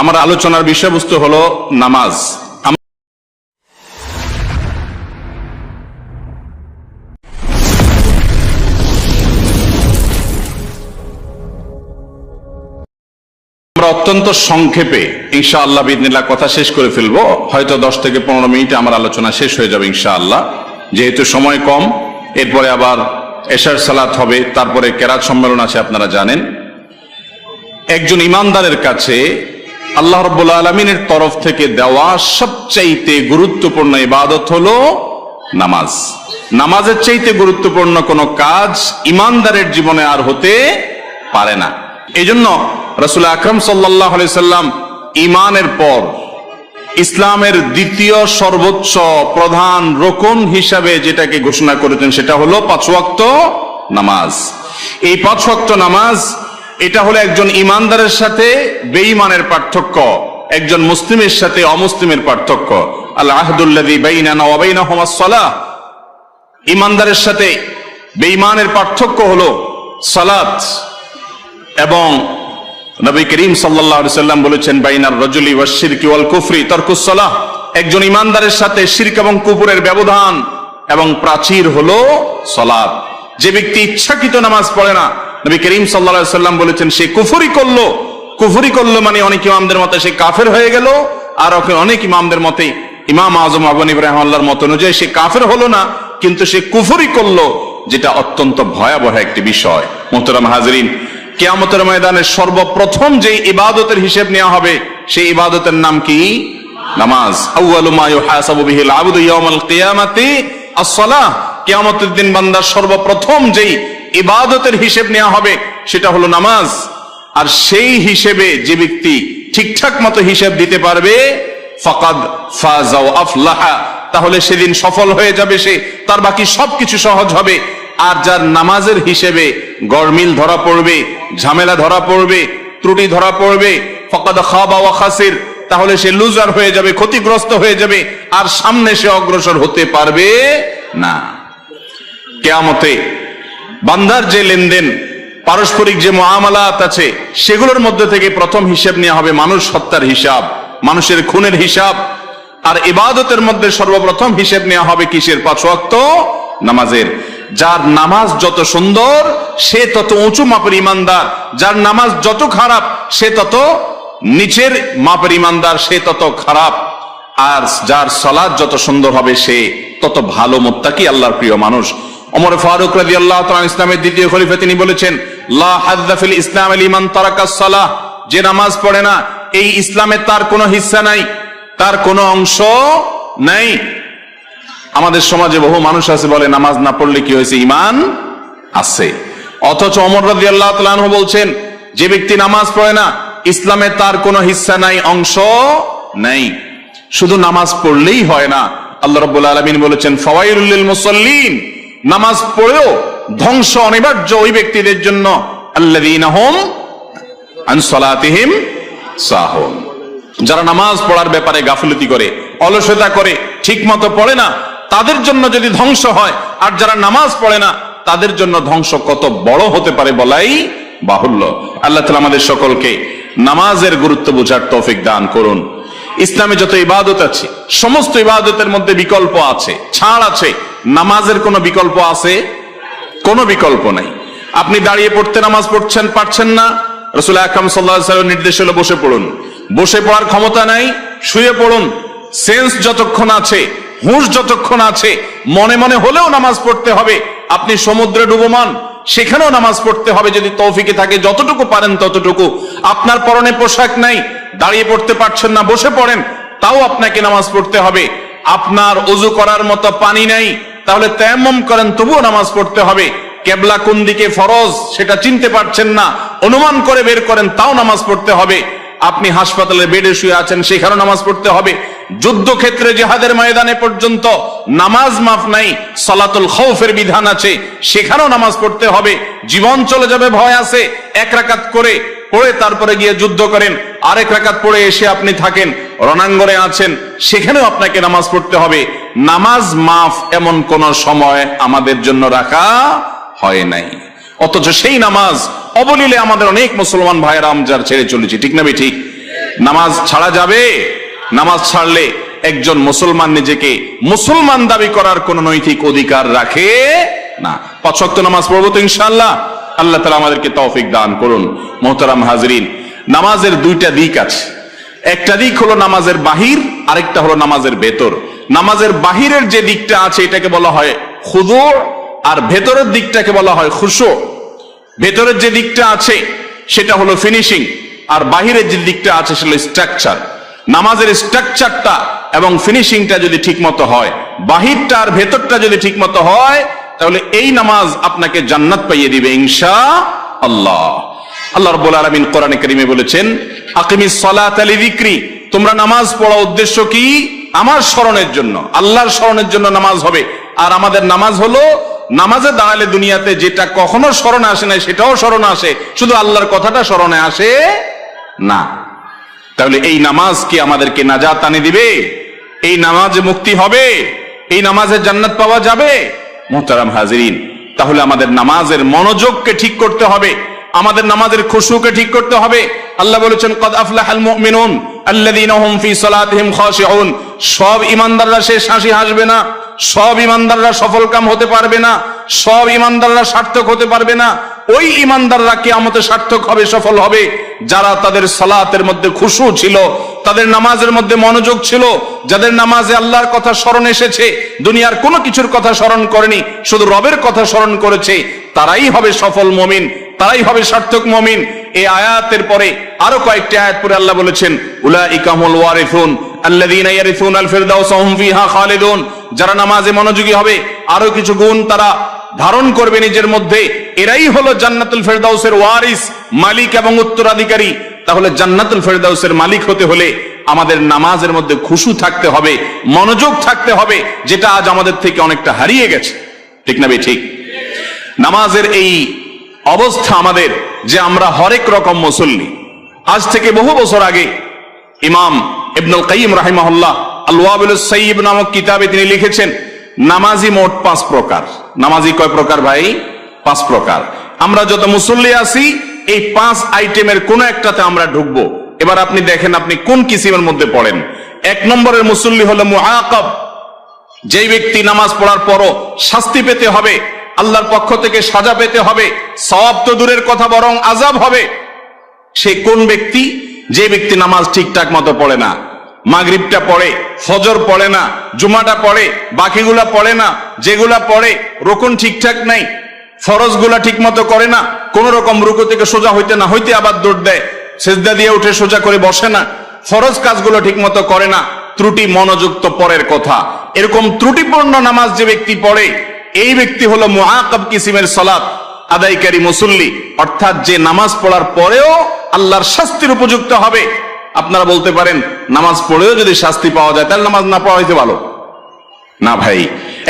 আমার আলোচনার বিষয়বস্তু হলো নামাজ। আমরা অত্যন্ত সংক্ষেপে ইনশা আল্লাহ বিদিনিল্লাহ কথা শেষ করে ফেলব। হয়তো দশ থেকে পনেরো মিনিটে আমার আলোচনা শেষ হয়ে যাবে ইনশা আল্লাহ যেহেতু সময় কম, এরপরে আবার এশার সালাত হবে, তারপরে কেরাত সম্মেলন আছে, আপনারা জানেন। একজন ইমানদারের কাছে আল্লাহ রব্বুল আলমিনের তরফ থেকে দেওয়া সবচাইতে গুরুত্বপূর্ণ ইবাদত হলো নামাজ। নামাজের চাইতে গুরুত্বপূর্ণ কোনো কাজ ইমানদারের জীবনে আর হতে পারে না। এই জন্য রসুল আকরম সাল্লাম ইমানের পর ইসলামের দ্বিতীয় সর্বোচ্চ প্রধান রোকন হিসাবে যেটাকে ঘোষণা করেছেন সেটা হলো পাঁচ ওয়াক্ত নামাজ। এই পাঁচ নামাজ এটা হলো একজন ইমানদারের সাথে বেঈমানের পার্থক্য, একজন মুসলিমের সাথে অমুসলিমের পার্থক্য। আল্লাহ ইমানদারের সাথে বেঈমানের পার্থক্য হলো সালাত। এবং নবী করিম আলাইহি সাল্লাম বলেছেন, বাইনার রজুলি ওয়াশ শিরকি ওয়াল কুফরি তারকুস সালাহ। একজন ইমানদারের সাথে শিরক এবং কুফরের ব্যবধান এবং প্রাচীর হলো সালাত যে ব্যক্তি ইচ্ছাকৃত নামাজ পড়ে না নবী করিম আলাইহি সাল্লাম বলেছেন, সে কুফরি করল। কুফরি করল মানে অনেক ইমামদের মতে সে কাফের হয়ে গেল, আর ওকে অনেক ইমামদের মতে ইমাম আজম আবন ইব্রাহিম আল্লাহর মত অনুযায়ী সে কাফের হলো না, কিন্তু সে কুফরি করল, যেটা অত্যন্ত ভয়াবহ একটি বিষয়। মোহতরাম হাজরিন, কেয়ামতের ময়দানে সর্বপ্রথম যে ইবাদতের হিসেব নেওয়া হবে, সেই ইবাদতের নাম কি? নামাজ। আউয়ালু মা ইউহাসাবু আবদু ইয়াউমাল কিয়ামাতি আস-সালাহ। দিন বান্দার সর্বপ্রথম যেই ইবাদতের হিসেব নেওয়া হবে, সেটা হলো নামাজ। আর সেই হিসেবে যে ব্যক্তি ঠিকঠাক মতো হিসেব দিতে পারবে, ফাকাদ আফলাহা, তাহলে সেদিন সফল হয়ে যাবে সে, তার বাকি সবকিছু সহজ হবে। আর যার নামাজের হিসেবে গরমিল ধরা পড়বে, ঝামেলা ধরা পড়বে, ত্রুটি ধরা পড়বে, ফকাদ খাবা ওয়া খাসির, তাহলে সে লুজার হয়ে যাবে, ক্ষতিগ্রস্ত হয়ে যাবে, আর সামনে সে অগ্রসর হতে পারবে না। কেয়ামতে বান্দার যে লেনদেন, পারস্পরিক যে মহামালাত আছে, সেগুলোর মধ্যে থেকে প্রথম হিসাব নেওয়া হবে মানুষ হত্যার হিসাব, মানুষের খুনের হিসাব। আর ইবাদতের মধ্যে সর্বপ্রথম হিসেব নেওয়া হবে কিসের? পাঁচ নামাজের। যার নামাজ যত সুন্দর, সে তত উঁচু মাপের ইমানদার। যার নামাজ যত খারাপ, সে তত নিচের মাপের ইমানদার, সে তত খারাপ। আর যার সলাদ যত সুন্দর হবে, সে তত ভালো মোত্তাকি আল্লাহর প্রিয় মানুষ। ওমর ফারুক রাজি আল্লাহ ইসলামের দ্বিতীয় খলিফা তিনি বলেছেন ইসলাম আল ইমান তারাকাস যে নামাজ পড়ে না, এই ইসলামে তার কোনো হিস্সা নাই, তার কোনো অংশ নাই। আমাদের সমাজে বহু মানুষ আছে বলে নামাজ না পড়লে কি হয়েছে? ইমান আছে। অথচ অমর রাজি আল্লাহ তালাহ বলছেন, যে ব্যক্তি নামাজ পড়ে না, ইসলামে তার কোনো হিস্সা নাই, অংশ নাই। শুধু নামাজ পড়লেই হয় না। আল্লাহ রব্বুল আলমিন বলেছেন ফওয়াইরুল্লিল মুসল্লিন নামাজ পড়েও ধ্বংস অনিবার্য ওই ব্যক্তিদের জন্য যারা নামাজ পড়ার ব্যাপারে গাফিলতি করে, অলসতা করে ঠিক মতো পড়ে না, তাদের জন্য যদি ধ্বংস হয়, আর যারা নামাজ পড়ে না, তাদের জন্য ধ্বংস কত বড় হতে পারে বলাই বাহুল্য। আল্লাহ আমাদের সকলকে নামাজের গুরুত্ব বোঝার তৌফিক দান করুন। ইসলামে যত ইবাদত আছে, সমস্ত ইবাদতের মধ্যে বিকল্প আছে, ছাড় আছে, নামাজের কোনো বিকল্প আছে? কোনো বিকল্প নাই। আপনি দাঁড়িয়ে পড়তে নামাজ পড়ছেন, পারছেন না, রসুল আকরাম সাল্লাহ নির্দেশ হলো বসে পড়ুন। বসে পড়ার ক্ষমতা নাই, শুয়ে পড়ুন। সেন্স যতক্ষণ আছে, হুঁশ যতক্ষণ আছে, মনে মনে হলেও নামাজ পড়তে হবে। আপনি সমুদ্রে ডুবমান, সেখানেও নামাজ পড়তে হবে। যদি তৌফিকে থাকে, যতটুকু পারেন ততটুকু। আপনার পরনে পোশাক নাই দাঁড়িয়ে পড়তে পারছেন না, বসে পড়েন, তাও আপনাকে নামাজ পড়তে হবে। আপনার অজু করার মতো পানি নাই, তাহলে তেমম করেন, তবুও নামাজ পড়তে হবে। কেবলা কোন দিকে ফরজ, সেটা চিনতে পারছেন না, অনুমান করে বের করেন, তাও নামাজ পড়তে হবে। আপনি হাসপাতালে বেডে শুয়ে আছেন, সেখানেও নামাজ পড়তে হবে। যুদ্ধক্ষেত্রে জেহাদের ময়দানে পর্যন্ত নামাজ মাফ নাই, সলাতুল খৌফের বিধান আছে, সেখানেও নামাজ পড়তে হবে। জীবন চলে যাবে, ভয় আছে, এক রাকাত করে, পড়ে তারপরে গিয়ে যুদ্ধ করেন। আরেক রাকাত পড়ে এসে আপনি থাকেন, রণাঙ্গনে আছেন, সেখানেও আপনাকে নামাজ পড়তে হবে। নামাজ মাফ এমন কোন সময় আমাদের জন্য রাখা হয় নাই। অথচ সেই নামাজ অবলীলে আমাদের অনেক মুসলমান ভাইয়েরা আমজার ছেড়ে চলেছি, ঠিক না ঠিক? নামাজ ছাড়া যাবে? নামাজ ছাড়লে একজন মুসলমান নিজেকে মুসলমান দাবি করার কোন নৈতিক অধিকার রাখে না। পাঁচ নামাজ পড়ব তো ইনশাআল্লাহ। আল্লাহ তালা আমাদেরকে তৌফিক দান করুন। মোহতারাম হাজরিন নামাজের দুইটা দিক আছে। একটা দিক হলো নামাজের বাহির, আরেকটা হলো নামাজের ভেতর। নামাজের বাহিরের যে দিকটা আছে, এটাকে বলা হয় খুদু আর ভেতরের দিকটাকে বলা হয় খুশো। ভেতরের যে দিকটা আছে, সেটা হলো ফিনিশিং আর বাহিরের যে দিকটা আছে, সেটা স্ট্রাকচার নামাজের স্ট্রাকচারটা এবং ফিনিশিংটা যদি ঠিকমতো হয়, বাহিরটা আর ভেতরটা যদি ঠিকমতো হয়, তাহলে এই নামাজ আপনাকে জান্নাত পাইয়ে দিবে ইনশা আল্লাহ। আল্লাহ রাব্বুল আলামিন কোরআনে কারিমে বলেছেন, আকিমিস সালাত লিযিকরি। তোমরা নামাজ পড়া উদ্দেশ্য কি? আমার স্মরণের জন্য। আল্লাহর স্মরণের জন্য নামাজ হবে। আর আমাদের নামাজ হলো, নামাজে দাঁড়ালে দুনিয়াতে যেটা কখনো স্মরণে আসে না সেটাও স্মরণে আসে। শুধু আল্লাহর কথাটা স্মরণে আসে না। তাহলে এই নামাজ কি আমাদেরকে নাজাত আনে দিবে? এই নামাজে মুক্তি হবে? এই নামাজে জান্নাত পাওয়া যাবে? মোহতারাম হাজিরিন, তাহলে আমাদের নামাজের মনোযোগকে ঠিক করতে হবে। আমাদের নামাজের খুশুকে ঠিক করতে হবে। আল্লাহ বলেছেন, কদ আফলাহাল মুমিনুন আল্লাযীনা হুম ফি সালাতিহিম খাশিউন। সব ইমানদাররা শেষ হাসি হাসবে না। সব ইমানদাররা সফলকাম হতে পারবে না। সব ইমানদাররা সার্থক হতে পারবে না। ওই ইমানদাররা কিয়ামতে সার্থক হবে, সফল হবে। যারা তাদের সালাতের মধ্যে খুশু ছিল, তাদের নামাজের মধ্যে মনোযোগ ছিল, যাদের নামাজে আল্লাহর কথা স্মরণ এসেছে, দুনিয়ার কোনো কিছুর কথা স্মরণ করেনি, শুধু রবের কথা স্মরণ করেছে, তারাই হবে সফল মমিন। তারাই হবে সার্থক মমিন। এই আয়াতের পরে আরও কয়েকটি আয়াত পরে আল্লাহ বলেছেন উলাইকাহুল ওয়ারিসুন, আল্লাযীনা ইয়ারিসুনাল ফিরদাউস হুম ফিহা খালিদুন। যারা নামাজে মনোযোগী হবে, আরও কিছু গুণ তারা ধারণ করবে নিজের মধ্যে। এরাই হলো জান্নাতুল ফেরদাউসের ওয়ারিস, মালিক এবং উত্তরাধিকারী। তাহলে জান্নাতুল ফেরদাউসের মালিক হতে হলে আমাদের নামাজের মধ্যে খুশু থাকতে হবে, মনোযোগ থাকতে হবে, যেটা আজ আমাদের থেকে অনেকটা হারিয়ে গেছে। ঠিক না ঠিক। নামাজের এই অবস্থা আমাদের যে আমরা হরেক রকম মুসল্লি। আজ থেকে বহু বছর আগে ইমাম ইবনুল কাইম রাহিমাহুল্লাহ আল ওয়াবিল সাইয়্যিব নামক কিতাবে তিনি লিখেছেন, নামাজি মোট পাঁচ প্রকার। নামাজি কয় প্রকার ভাই? পাঁচ প্রকার। আমরা যত মুসল্লি আছি, এই পাঁচ আইটেমের কোন একটাতে আমরা ঢুকবো। এবার আপনি দেখেন আপনি কোন কিসিমের মধ্যে পড়েন। এক নম্বরের মুসল্লি হলো মুআকাব। যেই ব্যক্তি নামাজ পড়ার পরও শাস্তি পেতে হবে আল্লাহর পক্ষ থেকে সাজা পেতে হবে সব তো দূরের কথা, বরং আজাব হবে। সে কোন ব্যক্তি? যে ব্যক্তি নামাজ ঠিকঠাক মতো পড়ে না, মাগরিবটা পড়ে, ফজর পড়ে না, জুমাটা পড়ে, বাকিগুলা পড়ে না, যেগুলা পড়ে, রোকন ঠিকঠাক নাই, ফরজগুলা ঠিক মতো করে না, কোন রকম রুকু থেকে সোজা হইতে না, হইতে আবার দৌড় দেয়, সেজদা দিয়ে উঠে সোজা করে বসে না, ফরজ কাজগুলো ঠিক মতো করে না, ত্রুটি মনোযুক্ত পরের কথা। এরকম ত্রুটিপূর্ণ নামাজ যে ব্যক্তি পড়ে এই ব্যক্তি হলো মুআকাব কিসিমের সলাৎ আদায়কারী মুসল্লি। অর্থাৎ যে নামাজ পড়ার পরেও আল্লাহর শাস্তির উপযুক্ত হবে। আপনারা বলতে পারেন, নামাজ পড়েও যদি শাস্তি পাওয়া যায়, তাহলে নামাজ না পড়া হইতে ভালো। না ভাই,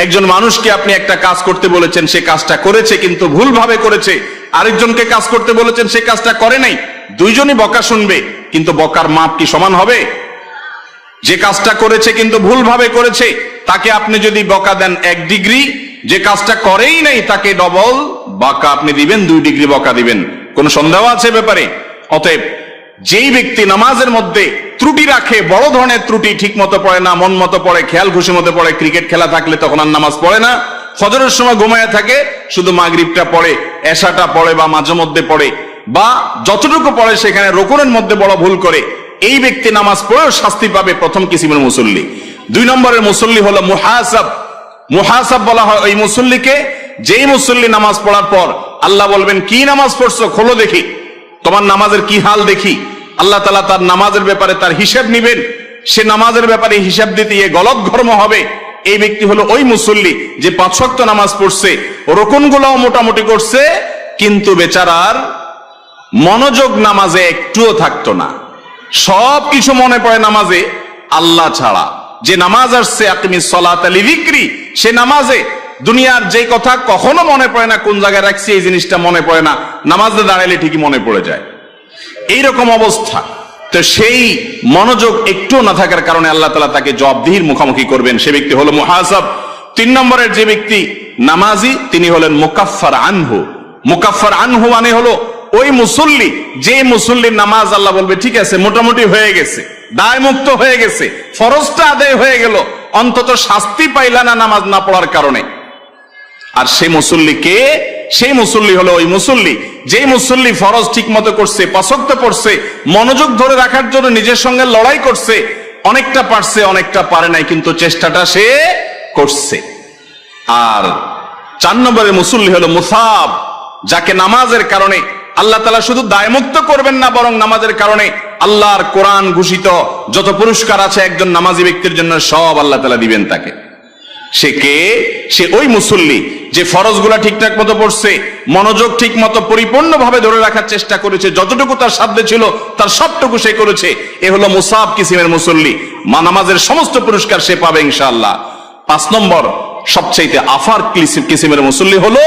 একজন মানুষকে আপনি একটা কাজ করতে বলেছেন, সে কাজটা করেছে কিন্তু ভুলভাবে করেছে। আরেকজনকে কাজ করতে বলেছেন, সে কাজটা করে নাই। দুইজনই বকা শুনবে, কিন্তু বকার মাপ কি সমান হবে? যে কাজটা করেছে কিন্তু ভুলভাবে করেছে, তাকে আপনি যদি বকা দেন এক ডিগ্রি যে কাজটা করেই নাই, তাকে ডবল বকা আপনি দিবেন, দুই ডিগ্রি বকা দিবেন। কোন সন্দেহ আছে ব্যাপারে? অতএব যেই ব্যক্তি নামাজের মধ্যে ত্রুটি রাখে, বড় ধরনের ত্রুটি ঠিক মতো পড়ে না, মন মতো পড়ে, খেয়াল খুশি মতো পড়ে, ক্রিকেট খেলা থাকলে তখন আর নামাজ পড়ে না। ফজরের সময় ঘুমায় থাকে, শুধু মাগরিবটা পড়ে, এশাটা পড়ে বা মাঝে মধ্যে পড়ে, বা যতটুকু পড়ে সেখানে রোকনের মধ্যে বড় ভুল করে, এই ব্যক্তি নামাজ পড়েও শাস্তি পাবে প্রথম কিসিমের মুসল্লি। দুই নম্বরের মুসল্লি হলো মুহাসাব। মুহাসাব বলা হয় ওই মুসল্লিকে, যেই মুসল্লি নামাজ পড়ার পর আল্লাহ বলবেন, কি নামাজ পড়ছো? খোলো দেখি। তোমার নামাজের কি হাল দেখি? আল্লাহ তালা তার নামাজের ব্যাপারে তার হিসাব নিবেন। সে নামাজের ব্যাপারে হিসাব দিতে গিয়ে গলত ধর্ম হবে। এই ব্যক্তি হলো ওই মুসল্লি যে পাঁচ ওয়াক্ত নামাজ পড়ছে রোকন গুলাও মোটামুটি করছে, কিন্তু বেচারার মনোযোগ নামাজে একটুও থাকতো না। সব কিছু মনে পড়ে নামাজে, আল্লাহ ছাড়া। যে নামাজ আসছে আপনি সলাত আলী বিক্রি সে নামাজে দুনিয়ার যে কথা কখনো মনে পড়ে না, কোন জায়গায় রাখছি এই জিনিসটা মনে পড়ে না, নামাজে দাঁড়াইলে ঠিকই মনে পড়ে যায়। এইরকম অবস্থা। তো সেই মনোযোগ একটু না থাকার কারণে আল্লাহ তালা তাকে জবাবদিহির মুখোমুখি করবেন। সে ব্যক্তি হলো মুহাসাব। তিন নম্বরের যে ব্যক্তি নামাজি, তিনি হলেন মুকাফার আনহু। মুকাফার আনহু মানে হলো ওই মুসল্লি যে মুসল্লির নামাজ আল্লাহ বলবে, ঠিক আছে, মোটামুটি হয়ে গেছে দায় মুক্ত হয়ে গেছে, ফরজটা আদায় হয়ে গেল, অন্তত শাস্তি পাইলা না নামাজ না পড়ার কারণে? আর সেই মুসল্লি কে? সেই মুসল্লি হলো ওই মুসল্লি, যেই মুসল্লি ফরজ ঠিক মতো করছে পছন্দ পড়ছে, মনোযোগ ধরে রাখার জন্য নিজের সঙ্গে লড়াই করছে, অনেকটা পারছে, অনেকটা পারে নাই, কিন্তু চেষ্টাটা সে করছে। আর চার নম্বরের মুসল্লি হলো মুসাব, যাকে নামাজের কারণে আল্লাহ তালা শুধু দায়মুক্ত করবেন না বরং নামাজের কারণে আল্লাহর কোরআন ঘোষিত যত পুরস্কার আছে একজন নামাজি ব্যক্তির জন্য সব আল্লাহ তালা দিবেন তাকে। সে কে? সে ওই মুসল্লি যে ফরজগুলা ঠিকঠাক মতো পড়ছে, মনোযোগ ঠিক মতো পরিপূর্ণভাবে ধরে রাখার চেষ্টা করেছে, যতটুকু তার সাধ্যে ছিল তার সবটুকু সে করেছে। এ হলো মুসাব কিসিমের মুসল্লি। মা নামাজের সমস্ত পুরস্কার সে পাবে ইনশাআল্লাহ। পাঁচ নম্বর, সবচাইতে আফার কিসিম- কিসিমের মুসল্লি হলো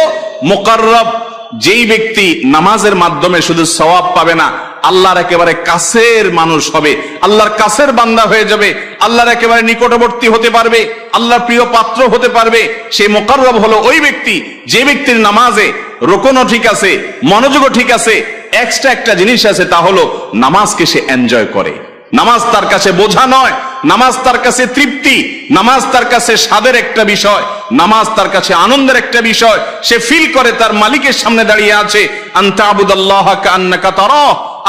মোকাররব যেই ব্যক্তি নামাজের মাধ্যমে শুধু সওয়াব পাবে না, আল্লাহর একেবারে কাছের মানুষ হবে। আল্লাহর কাছের বান্দা হয়ে যাবে, আল্লাহর একেবারে নিকটবর্তী হতে পারবে, আল্লাহর প্রিয় পাত্র হতে পারবে। সে মোকাররব হলো ওই ব্যক্তি, যে ব্যক্তির নামাজে রোকনও ঠিক আছে, মনোযোগও ঠিক আছে এক্সট্রা একটা জিনিস আছে তা হলো নামাজকে সে এনজয় করে। নামাজ তার কাছে বোঝা নয়, নামাজ তার কাছে তৃপ্তি, নামাজ তার কাছে স্বাদের একটা বিষয়, নামাজ তার কাছে আনন্দের একটা বিষয়, সে ফিল করে তার মালিকের সামনে দাঁড়িয়ে আছে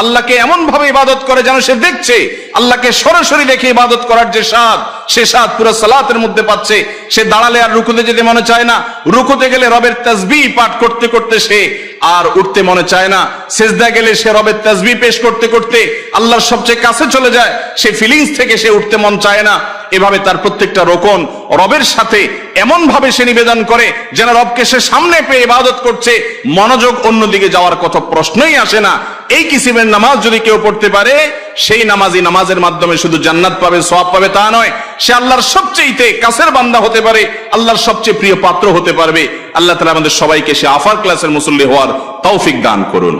আল্লাহকে এমন ভাবে ইবাদত করে যেন সে দেখছে, আল্লাহকে সরাসরি দেখে ইবাদত করার যে স্বাদ সে স্বাদ পুরো সালাতের মধ্যে পাচ্ছে। সে দাঁড়ালে আর রুকুতে যেতে মনে চায় না। রুকুতে গেলে রবের তাসবি পাঠ করতে করতে সে আর উঠতে মনে চায় না। সেজদা গেলে সে রবের তাসবি পেশ করতে করতে আল্লাহর সবচেয়ে কাছে চলে যায়। সে ফিলিংস থেকে সে উঠতে মন চায় না। এভাবে তার প্রত্যেকটা রোকন রবের সাথে এমন ভাবে সে নিবেদন করে যেন রবকে সে সামনে পেয়ে ইবাদত করছে। মনোযোগ অন্যদিকে যাওয়ার কত প্রশ্নই আসে না। এই কিসিমের নামাজ যদি কেউ পড়তে পারে, সেই নামাজি নামাজের মাধ্যমে শুধু জান্নাত পাবে, সওয়াব পাবে তা নয়। সে আল্লাহর সবচেয়ে কাছের বান্দা হতে পারে, আল্লাহর সবচেয়ে প্রিয় পাত্র হতে পারবে। আল্লাহ তালা আমাদের সবাইকে সে আফার ক্লাসের মুসল্লি হওয়ার তৌফিক দান করুন।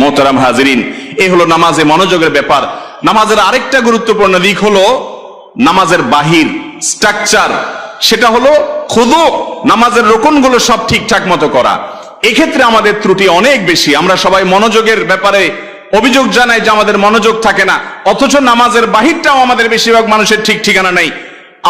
মোহতারাম হাজরিন এই হলো নামাজে মনোযোগের ব্যাপার। নামাজের আরেকটা গুরুত্বপূর্ণ দিক হলো নামাজের বাহির স্ট্রাকচার সেটা হলো খুদু, নামাজের রোকনগুলো সব ঠিকঠাক মতো করা। এক্ষেত্রে আমাদের ত্রুটি অনেক বেশি। আমরা সবাই মনোযোগের ব্যাপারে অভিযোগ জানাই যে আমাদের মনোযোগ থাকে না। অথচ নামাজের বাহিরটাও আমাদের বেশিরভাগ মানুষের ঠিক ঠিকানা নাই।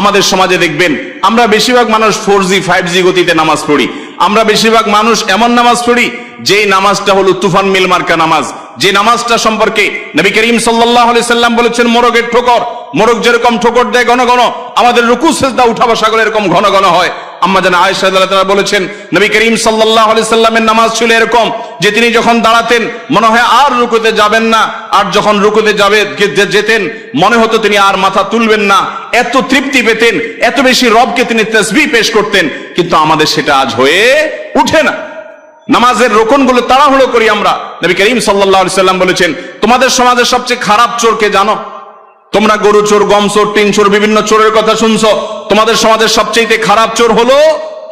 আমাদের সমাজে দেখবেন, আমরা বেশিরভাগ মানুষ ফোর জি ফাইভ জি গতিতে নামাজ পড়ি। আমরা বেশিরভাগ মানুষ এমন নামাজ পড়ি, যেই নামাজটা হলো তুফান মিল মার্কা নামাজ। যে নামাজটা সম্পর্কে নবী করিম সাল্লাম বলেছেন, মোরগের ঠোকর। মোরগ যেরকম ঠোকর দেয় ঘন ঘন, আমাদের রুকু, সেজদা উঠা বসা এরকম ঘন ঘন হয়। আম্মা জানা আয়েশা বলেছেন, নবী করিম সাল্লাল্লাহু সাল্লামের নামাজ ছিল এরকম যে তিনি যখন দাঁড়াতেন, মনে হয় আর রুকুতে যাবেন না, আর যখন রুকুতে যাবে যেতেন, মনে হতো তিনি আর মাথা তুলবেন না। এত তৃপ্তি পেতেন, এত বেশি রবকে তিনি তসবিহ পেশ করতেন, কিন্তু আমাদের সেটা আজ হয়ে উঠে না। নামাজের রোকনগুলো তাড়াহুড়ো করি আমরা। নবী করিম আলাইহি সাল্লাম বলেছেন, তোমাদের সমাজের সবচেয়ে খারাপ চোরকে জানো? তোমরা গরু চোর, গম চোর, টিন চোর, বিভিন্ন চোরের কথা শুনছো। তোমাদের সমাজের সবচেয়ে খারাপ চোর হলো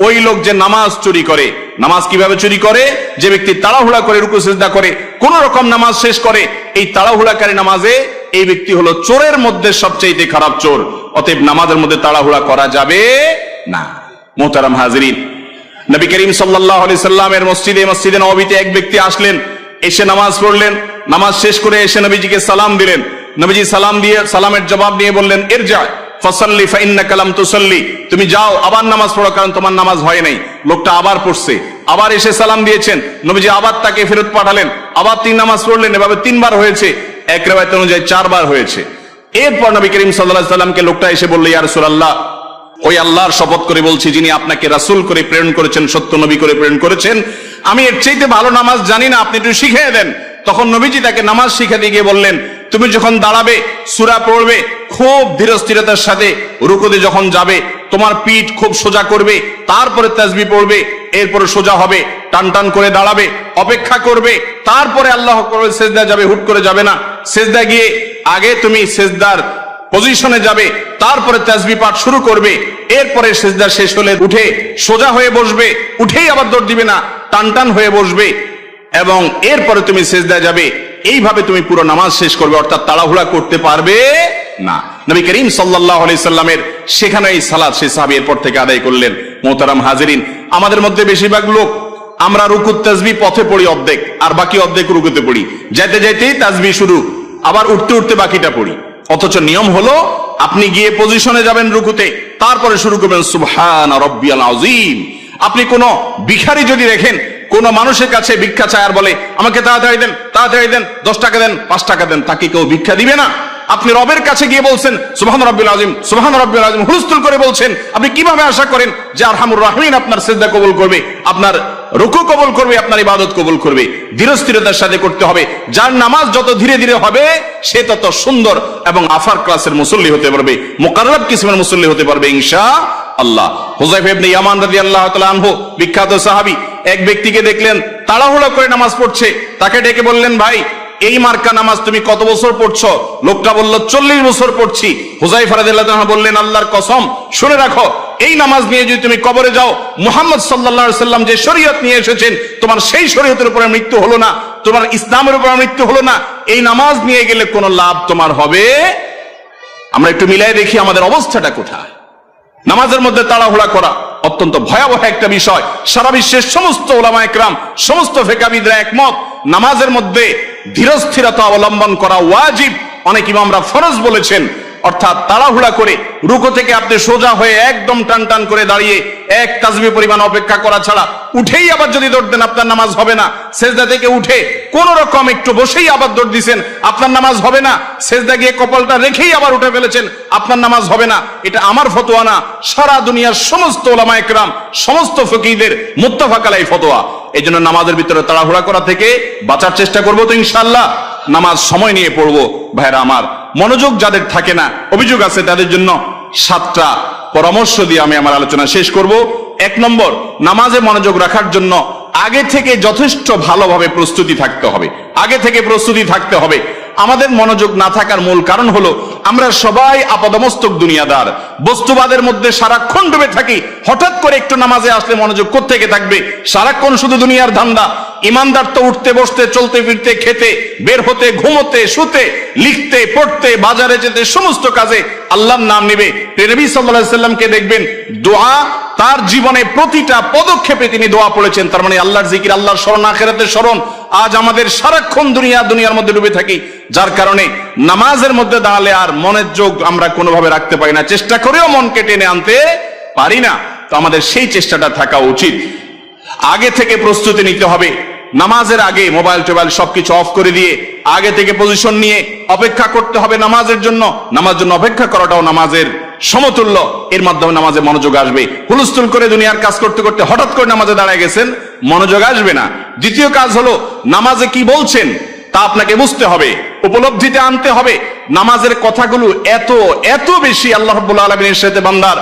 ওই লোক যে নামাজ চুরি করে। নামাজ কীভাবে চুরি করে? যে ব্যক্তি তাড়াহুড়া করে, রুকু, সিজদা করে, কোন রকম নামাজ শেষ করে, এই তাড়াহুড়াকারী নামাজে এই ব্যক্তি হলো চোরের মধ্যে সবচেয়ে খারাপ চোর। অতএব নামাজের মধ্যে তাড়াহুড়া করা যাবে না। মোহতারাম হাজরিন, নবী করিম সাল্লাহ সাল্লামের মসজিদে মসজিদে নবীতে এক ব্যক্তি আসলেন, এসে নামাজ পড়লেন, নামাজ শেষ করে এসে নবীজিকে সালাম দিলেন। নবীজি সালাম দিয়ে, সালামের জবাব দিয়ে বললেন এর যায় ফসল্লি ফাইন্না কালাম তুসল্লি। তুমি যাও, আবার নামাজ পড়ো, কারণ তোমার নামাজ হয় নাই। লোকটা আবার পড়ছে। আবার এসে সালাম দিয়েছেন। নবীজি আবার তাকে ফেরত পাঠালেন। আবার তিন নামাজ পড়লেন। এভাবে তিনবার হয়েছে। এক রেবায়ত অনুযায়ী চারবার হয়েছে। এরপর নবী করিম সাল্লাহ সাল্লামকে লোকটা এসে বলল, ইয়া রাসূলুল্লাহ, ওই আল্লাহর শপথ করে বলছি, যিনি আপনাকে রাসূল করে প্রেরণ করেছেন, সত্য নবী করে প্রেরণ করেছেন, আমি এর চাইতে ভালো নামাজ জানি না, আপনি একটু শিখিয়ে দেন। তখন নবীজি তাকে নামাজ শিখাতে গিয়ে বললেন তুমি যখন দাঁড়াবে, সুরা পড়বে, খুব ধীরস্থিরতার সাথে রুকুতে যখন যাবে, তোমার পিঠ খুব সোজা করবে, তারপরে তাজবি পড়বে, এরপরে সোজা হবে, টান টান করে দাঁড়াবে, অপেক্ষা করবে, তারপরে আল্লাহ সেজদা যাবে, হুট করে যাবে না। সেজদা গিয়ে আগে তুমি সেজদার পজিশনে যাবে, তারপরে তাজবি পাঠ শুরু করবে, এরপরে সেজদা শেষ হলে উঠে সোজা হয়ে বসবে, উঠেই আবার দৌড় দিবে না, টান টান হয়ে বসবে, এবং এরপরে তুমি সেজদা যাবে এইভাবে তুমি পুরো নামাজ শেষ করবে, অর্থাৎ তাড়াহুড়া করতে পারবে না। নবী করিম সাল্লাহ সাল্লামের সেখানে এই সালাদ সে সাহাবি এরপর থেকে আদায় করলেন। মোহতারাম হাজিরিন, আমাদের মধ্যে বেশিরভাগ লোক, আমরা রুকুত তাজবি পথে পড়ি অর্ধেক, আর বাকি অর্ধেক রুকুতে পড়ি। যাইতে যাইতেই তাজবি শুরু, আবার উঠতে উঠতে বাকিটা পড়ি। অথচ নিয়ম হলো, আপনি গিয়ে পজিশনে যাবেন রুকুতে, তারপরে শুরু করবেন সুবহান আপনি কোন ভিখারি যদি দেখেন কোন মানুষের কাছে ভিক্ষা চায় আর বলে, আমাকে তাড়াতাড়ি দেন তাড়াতাড়ি দেন, দশ টাকা দেন, পাঁচ টাকা দেন। তাকে কেউ ভিক্ষা দিবে না। আপনি রবের কাছে গিয়ে বলছেন, সুবহান রব্বিল আজিম সুবহান রব্বিল আজিম হুলস্থুল করে বলছেন, আপনি কীভাবে আশা করেন যে আরহামুর রাহমিন আপনার সেজদা কবুল করবে, আপনার রুকু কবুল করবে, আপনার ইবাদত কবুল করবে? ধীরস্থিরতার সাথে করতে হবে। যার নামাজ যত ধীরে ধীরে হবে, সে তত সুন্দর এবং আফার ক্লাসের মুসল্লি হতে পারবে, মোকাররব কিসমের মুসল্লি হতে পারবে ইনশা আল্লাহ। হুজাইফ ইবনে ইয়ামান রাদিয়াল্লাহু তাআলা আনহু, বিখ্যাত সাহাবী এক ব্যক্তিকে দেখলেন, তাড়াহুড়ো করে নামাজ পড়ছে। তাকে ডেকে বললেন, ভাই, এই মার্কা নামাজ তুমি কত বছর পড়ছো? লোকটা বলল, চল্লিশ বছর পড়ছি। হুজাই ফারাদিল্লাহ বললেন, আল্লাহর কসম, শুনে রাখো, এই নামাজ নিয়ে যদি তুমি কবরে যাও, মুহাম্মদ সাল্লাহ সাল্লাম যে শরীয়ত নিয়ে এসেছেন, তোমার সেই শরীয়তের উপরে মৃত্যু হলো না, তোমার ইসলামের উপরে মৃত্যু হলো না। এই নামাজ নিয়ে গেলে কোনো লাভ তোমার হবে? আমরা একটু মিলাই দেখি আমাদের অবস্থাটা কোথায়। নামাজের মধ্যে তাড়াহুড়া করা। অত্যন্ত ভয়াবহ একটা বিষয়। সারা বিশ্বের সমস্ত ওলামা একরাম সমস্ত ফেকাবিদরা একমত, নামাজের মধ্যে ধীরস্থিরতা অবলম্বন করা ওয়াজিব। অনেক ইমামরা ফরজ বলেছেন অর্থাৎ তাড়াহুড়া করে রুকো থেকে আপনি সোজা হয়ে একদম টান টান করে দাঁড়িয়ে এক তাজবি পরিমাণ অপেক্ষা করা ছাড়া উঠেই আবার যদি দৌড় দেন, আপনার নামাজ হবে না। সেজদা থেকে উঠে কোন রকম একটু বসেই আবার দৌড় দিছেন, আপনার নামাজ হবে না। সেজদা গিয়ে কপালটা রেখেই আবার উঠে ফেলেছেন, আপনার নামাজ হবে না। এটা আমার ফতোয়া না, সারা দুনিয়ার সমস্ত ওলামা একরাম সমস্ত ফকিদের মুত্তাফাকালাই ফতোয়া। এই জন্য নামাজের ভিতরে তাড়াহুড়া করা থেকে বাঁচার চেষ্টা করব তো ইনশাল্লাহ নামাজ সময় নিয়ে পড়ব। ভাইরা আমার, মনোযোগ যাদের থাকে না, অভিযোগ আছে তাদের জন্য সাতটা পরামর্শ দিয়ে আমি আমার আলোচনা শেষ করব। এক নম্বর, নামাজে মনোযোগ রাখার জন্য আগে থেকে যথেষ্ট ভালোভাবে প্রস্তুতি থাকতে হবে। আগে থেকে প্রস্তুতি থাকতে হবে। আমাদের মনোযোগ না থাকার মূল কারণ হলো, আমরা সবাই আপাদমস্তক দুনিয়াদার। বস্তুবাদের মধ্যে সারাক্ষণ ডুবে থাকি, হঠাৎ করে একটু নামাজে আসলে মনোযোগ কোত্থেকে থাকবে? সারাক্ষণ শুধু দুনিয়ার ধান্দা। ইমানদার তো উঠতে, বসতে, চলতে, ফিরতে, খেতে, বের হতে, ঘুমোতে, শুতে, লিখতে, পড়তে, বাজারে যেতে, সমস্ত কাজে আল্লাহর নাম নেবে। নবী সাল্লাল্লাহু সাল্লামকে দেখবেন, দোয়া তার জীবনে প্রতিটা পদক্ষেপে তিনি দোয়া পড়েছেন। তার মানে আল্লাহর জিকির, আল্লাহর স্মরণ, আখেরাতের স্মরণ আজ আমাদের সারাক্ষণ দুনিয়া, দুনিয়ার মধ্যে ডুবে থাকি। যার কারণে নামাজের মধ্যে দাঁড়ালে আর মনের যোগ আমরা কোনোভাবে রাখতে পারি না। চেষ্টা করেও মনকে টেনে আনতে পারি না। তো আমাদের সেই চেষ্টাটা থাকা উচিত। আগে থেকে প্রস্তুতি নিতে হবে। নামাজের আগে মোবাইল টোবাইল সবকিছু অফ করে দিয়ে আগে থেকে পজিশন নিয়ে অপেক্ষা করতে হবে নামাজের জন্য। নামাজ জন্য অপেক্ষা করাটাও নামাজের সমতুল্য। এর মাধ্যমে নামাজে মনোযোগ আসবে। হুলস্থুল করে দুনিয়ার কাজ করতে করতে হঠাৎ করে নামাজে দাঁড়ায় গেছেন, মনোযোগ আসবে না। দ্বিতীয় কাজ হলো, নামাজে কি বলছেন তা আপনাকে বুঝতে হবে, উপলব্ধিতে আনতে হবে। নামাজের কথাগুলো এত এত বেশি আল্লাহ আলমিনের সাথে বান্দার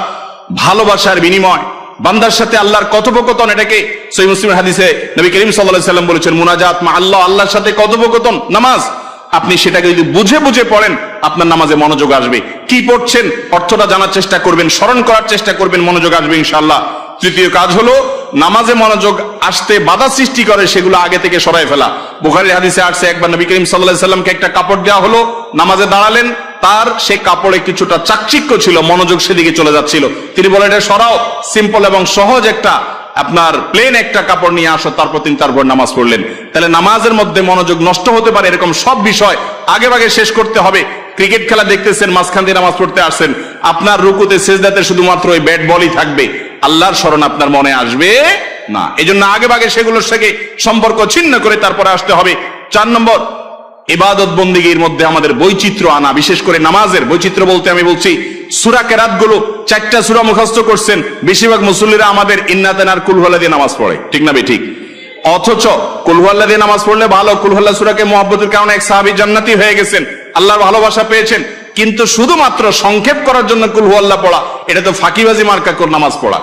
ভালোবাসার বিনিময়। বান্দার সাথে আল্লাহর কথোপকথন, এটাকে সই মুসলিম হাদিসে নবী করিম সাল্লাহ সাল্লাম বলেছেন, মুনাজাত মা আল্লাহ, আল্লাহর সাথে কথোপকথন, নামাজ। আপনি সেটাকে যদি বুঝে বুঝে পড়েন, আপনার নামাজে মনোযোগ আসবে। কি পড়ছেন? অর্থটা জানার চেষ্টা করবেন, স্মরণ করার চেষ্টা করবেন, মনোযোগ আসবে ইনশাআল্লাহ। তৃতীয় কাজ হলো, নামাজে মনোযোগ আসতে বাধা সৃষ্টি করে, সেগুলো আগে থেকে সরাই ফেলা। বুখারির হাদিসে আসছে, একবার নবী করিম সাল্লাহ সাল্লামকে একটা কাপড় দেওয়া হলো, নামাজে দাঁড়ালেন তার সে কাপড়ে কিছুটা চাকচিক্য ছিল, মনোযোগ সেদিকে চলে যাচ্ছিল। তিনি বলেন, এটা সরাও সিম্পল এবং সহজ একটা, আপনার প্লেন একটা কাপড় নিয়ে আসো, তারপর তিনি তারপর নামাজ পড়লেন। তাহলে নামাজের মধ্যে মনোযোগ নষ্ট হতে পারে এরকম সব বিষয়, আগে ভাগে শেষ করতে হবে। ক্রিকেট খেলা দেখতেছেন, মাঝখান দিয়ে নামাজ পড়তে আসছেন। আপনার রুকুতে শেষদাতে শুধুমাত্র ওই ব্যাট বলই থাকবে। আল্লাহর স্মরণ আপনার মনে আসবে না। এই জন্য আগে ভাগে সেগুলোর সাথে সম্পর্ক ছিন্ন করে তারপরে আসতে হবে। চার নম্বর ইবাদত বন্দিগির মধ্যে আমাদের বৈচিত্র্য আনা, বিশেষ করে নামাজের বৈচিত্র্য বলতে আমি বলছি, সুরা কেরাতগুলো চারটা সুরা মুখস্থ করছেন, বেশিরভাগ মুসল্লিরা আমাদের ইন্নাতেন আর কুলহলা দিয়ে নামাজ পড়ে, ঠিক না ঠিক? অথচ কুলহুয়াল্লা দিয়ে নামাজ পড়লে ভালো কুলহুল্লা সুরাকে মহাব্বতের কারণে এক সাহাবি জান্নাতি হয়ে গেছেন, আল্লাহর ভালোবাসা পেয়েছেন, কিন্তু শুধুমাত্র সংক্ষেপ করার জন্য কুলহুয়াল্লা পড়া, এটা তো ফাঁকিবাজি মার্কা নামাজ পড়া।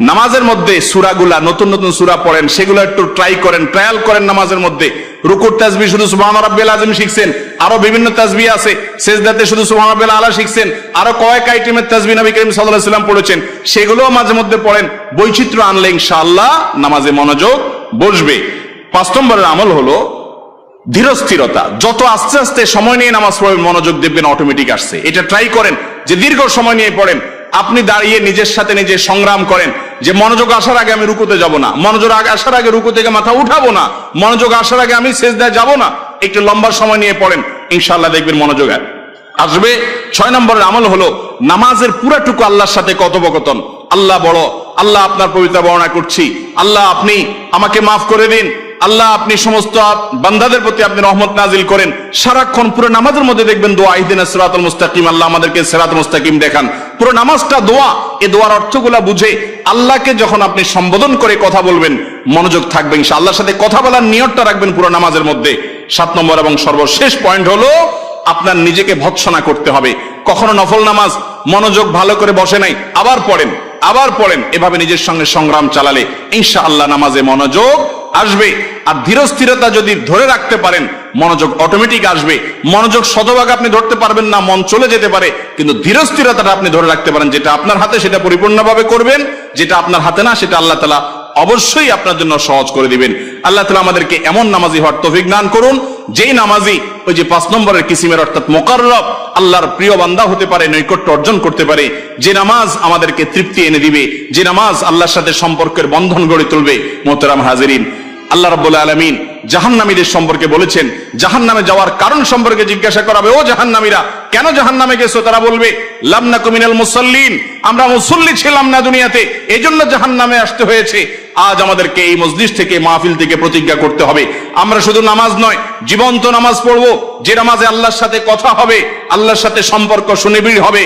নামাজের মধ্যে সুরাগুলা, নতুন নতুন সুরা পড়েন, সেগুলো একটু ট্রাই করেন ট্রায়াল করেন নামাজের মধ্যে। রুকুর তাজবি শুধু সুবহান রাব্বিল আজম শিখছেন, আরও বিভিন্ন তাজবি আছে, সেজদাতে শুধু সুবহান রাব্বিল আলা শিখছেন, আরও কয়েক আইটেমের তাজবি নবী করিম সাল্লাল্লাহু সাল্লাম পড়েছেন, সেগুলোও মাঝে মধ্যে পড়েন, বৈচিত্র্য আনলে ইনশাআল্লাহ নামাজে মনোযোগ বসবে। পাঁচ নম্বরের আমল হলো ধীরস্থিরতা। যত আস্তে আস্তে সময় নিয়ে নামাজ পড়বেন, মনোযোগ দেখবেন অটোমেটিক আসছে। এটা ট্রাই করেন, যে দীর্ঘ সময় নিয়ে পড়েন, আপনি দাঁড়িয়ে নিজের সাথে নিজে সংগ্রাম করেন যে মনোযোগ আসার আগে আমি রুকুতে যাব না, মনোযোগ আসার আগে রুকু থেকে মাথা উঠাবো না, মনোযোগ আসার আগে আমি শেষ সেজদায় যাব না, একটু লম্বা সময় নিয়ে পড়েন ইনশাল্লাহ দেখবেন মনোযোগ আসবে। ছয় নম্বরের আমল হলো নামাজের পুরাটুকু আল্লাহর সাথে কথোপকথন। আল্লাহ বড়, আল্লাহ আপনার পবিত্র বর্ণনা করছি। আল্লাহ আপনি আমাকে মাফ করে দিন। আল্লাহ আপনি সমস্ত বান্দাদের প্রতি আপনি রহমত নাজিল করেন। সারাক্ষণ পুরো নামাজের মধ্যে দেখবেন দোয়া ইদিন সিরাতুল মুস্তাকিম, আল্লাহ আমাদেরকে সিরাত মুস্তাকিম দেখান। পুরো নামাজটা দোয়া এই দোয়ার অর্থগুলা বুঝে আল্লাহকে যখন আপনি সম্বোধন করে কথা বলবেন, মনোযোগ থাকবেন সে আল্লাহর সাথে কথা বলার নিয়তটা রাখবেন পুরো নামাজের মধ্যে। সাত নম্বর এবং সর্বশেষ পয়েন্ট হলো, আপনার নিজেকে ভৎসনা করতে হবে। কখনো নফল নামাজ মনোযোগ ভালো করে বসে নাই, আবার পড়েন আবার পড়েন, এভাবে নিজের সঙ্গে সংগ্রাম চালালে ইনশা আল্লাহ নামাজে মনোযোগ আসবে। আর ধীরস্থিরতা যদি ধরে রাখতে পারেন, মনোযোগ অটোমেটিক আসবে। মনোযোগ শতভাগ আপনি ধরতে পারবেন না, মন চলে যেতে পারে, কিন্তু ধীরস্থিরতাটা আপনি ধরে রাখতে পারেন, যেটা আপনার হাতে সেটা পরিপূর্ণভাবে করবেন, যেটা আপনার হাতে না, সেটা আল্লাহ তালা অবশ্যই আপনার জন্য সহজ করে দিবেন। আল্লাহ তালা আমাদেরকে এমন নামাজি হওয়ার তৌফিক দান করুন, যেই নামাজি ওই যে পাঁচ নম্বরের কিসিমের অর্থাৎ মোকাররব, আল্লাহর প্রিয় বান্দা হতে পারে, নৈকট্য অর্জন করতে পারে, যে নামাজ আমাদেরকে তৃপ্তি এনে দিবে, যে নামাজ আল্লাহর সাথে সম্পর্কের বন্ধন গড়ে তুলবে। মোহতারাম হাজিরিন। আল্লাহ রাব্বুল আলামিন জাহান্নামীদের সম্পর্কে বলেছেন, জাহান্নামে যাওয়ার কারণ সম্পর্কে জিজ্ঞাসা করাবে, ও জাহান্নামীরা, কেন জাহান্নামে গেছো? তারা বলবে লামনা কুমিনাল মুসল্লিন, আমরা মুসল্লি ছিলাম না দুনিয়াতে, এজন্য জাহান্নামে আসতে হয়েছে। আজ আমাদেরকে এই মসজিদ থেকে মাহফিল থেকে প্রতিজ্ঞা করতে হবে। আমরা শুধু নামাজ নয়, জীবন্ত নামাজ পড়ব, যে নামাজে আল্লাহর সাথে কথা হবে, আল্লাহর সাথে সম্পর্ক সুনিবিড় হবে।